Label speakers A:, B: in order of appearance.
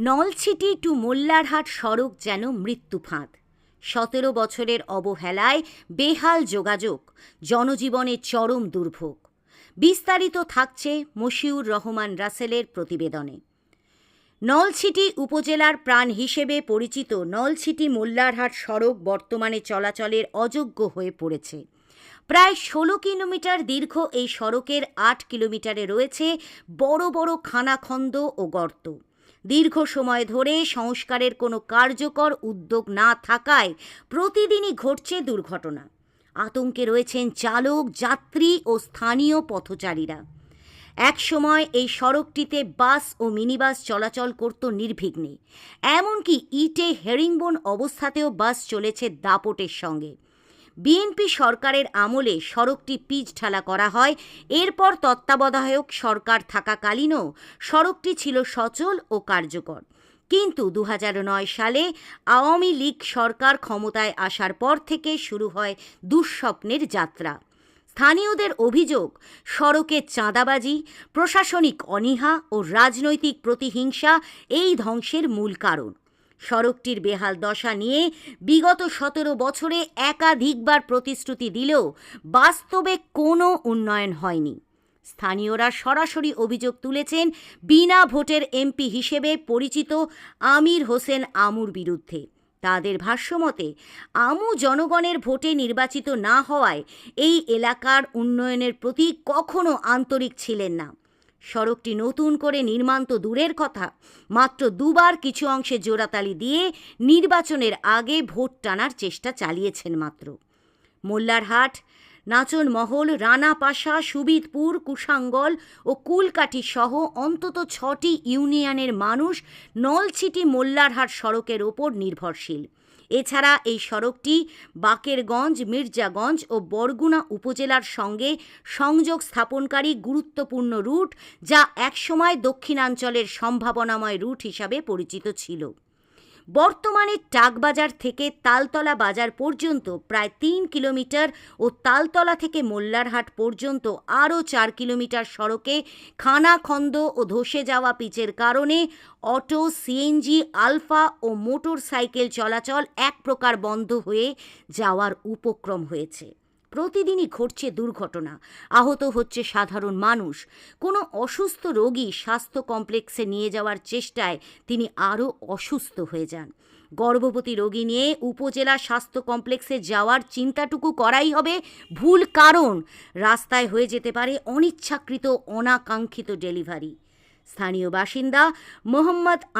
A: Nalchity two Mollarhat সড়ক যেন মৃত্যু ফাঁদ সতেরো বছরের অবহেলায় বেহাল যোগাযোগ, জনজীবনে চরম দুর্ভোগ। বিস্তারিত থাকছে মশিউর রহমান রাসেলের প্রতিবেদনে। নলছিটি উপজেলার প্রাণ হিসেবে পরিচিত নলছিটি মোল্লারহাট সড়ক বর্তমানে চলাচলের অযোগ্য হয়ে পড়েছে। প্রায় ষোলো কিলোমিটার দীর্ঘ এই সড়কের আট কিলোমিটারে রয়েছে বড় বড় খানাখন্দ ও গর্ত। দীর্ঘ সময় ধরে সংস্কারের কোনো কার্যকর উদ্যোগ না থাকায় প্রতিদিনই ঘটছে দুর্ঘটনা। আতঙ্কে রয়েছেন চালক, যাত্রী ও স্থানীয় পথচারীরা। একসময় এই সড়কটিতে বাস ও মিনিবাস চলাচল করত নির্বিঘ্নে। এমনকি ইটে হেরিংবোন অবস্থাতেও বাস চলেছে দাপটের সঙ্গে। বিএনপি সরকারের আমলে সড়কটি পিচ ঢালা করা হয়। এরপর তত্ত্বাবধায়ক সরকার থাকাকালীনও সড়কটি ছিল সচল ও কার্যকর। কিন্তু দু হাজার নয় সালে আওয়ামী লীগ সরকার ক্ষমতায় আসার পর থেকে শুরু হয় দুঃস্বপ্নের যাত্রা। স্থানীয়দের অভিযোগ, সড়কে চাঁদাবাজি, প্রশাসনিক অনীহা ও রাজনৈতিক প্রতিহিংসা এই ধ্বংসের মূল কারণ। সড়কটির বেহাল দশা নিয়ে বিগত সতেরো বছরে একাধিকবার প্রতিশ্রুতি দিলেও বাস্তবে কোনো উন্নয়ন হয়নি। স্থানীয়রা সরাসরি অভিযোগ তুলেছেন, বিনা ভোটের এমপি হিসেবে পরিচিত আমির হোসেন আমুর বিরুদ্ধে। তাদের ভাষ্যমতে, আমু জনগণের ভোটে নির্বাচিত না হওয়ায় এই এলাকার উন্নয়নের প্রতি কখনো আন্তরিক ছিলেন না। সড়কটি নতুন করে নির্মাণ তো দূরের কথা। মাত্র দুবার কিছু অংশে জোড়াতালি দিয়ে নির্বাচনের আগে ভোট টানার চেষ্টা চালিয়েছেন মাত্র। মোল্লারহাট নাচনমহল রানাপাশা সুবিদপুর কুশাঙ্গল ও কুলকাঠি সহ অন্তত ছটি ইউনিয়নের মানুষ নলছিটি মোল্লারহাট সড়কের ওপর নির্ভরশীল। এছাড়া এই সড়কটি বাকেরগঞ্জ, মির্জাগঞ্জ ও বরগুনা উপজেলার সঙ্গে সংযোগ স্থাপনকারী গুরুত্বপূর্ণ রুট, যা একসময় দক্ষিণাঞ্চলের সম্ভাবনাময় রুট হিসাবে পরিচিত ছিল। বর্তমানে টাকবাজার থেকে তালতলা বাজার পর্যন্ত প্রায় তিন কিলোমিটার ও তালতলা থেকে মোল্লারহাট পর্যন্ত আরও চার কিলোমিটার সড়কে খানাখন্দ ও ধসে যাওয়া পিচের কারণে অটো সিএনজি আলফা ও মোটর সাইকেল চলাচল এক প্রকার বন্ধ হয়ে যাওয়ার উপক্রম হয়েছে। প্রতিদিনই ঘটছে দুর্ঘটনা। আহত হচ্ছে সাধারণ মানুষ। কোনো অসুস্থ রোগী স্বাস্থ্য কমপ্লেক্সে নিয়ে যাওয়ার চেষ্টায় তিনি আরও অসুস্থ হয়ে যান। গর্ভবতী রোগী নিয়ে উপজেলা স্বাস্থ্য কমপ্লেক্সে যাওয়ার চিন্তাটুকু করাই হবে ভুল কারণ। রাস্তায় হয়ে যেতে পারে অনিচ্ছাকৃত, অনাকাঙ্ক্ষিত ডেলিভারি। স্থানীয় বাসিন্দা মোহাম্মদ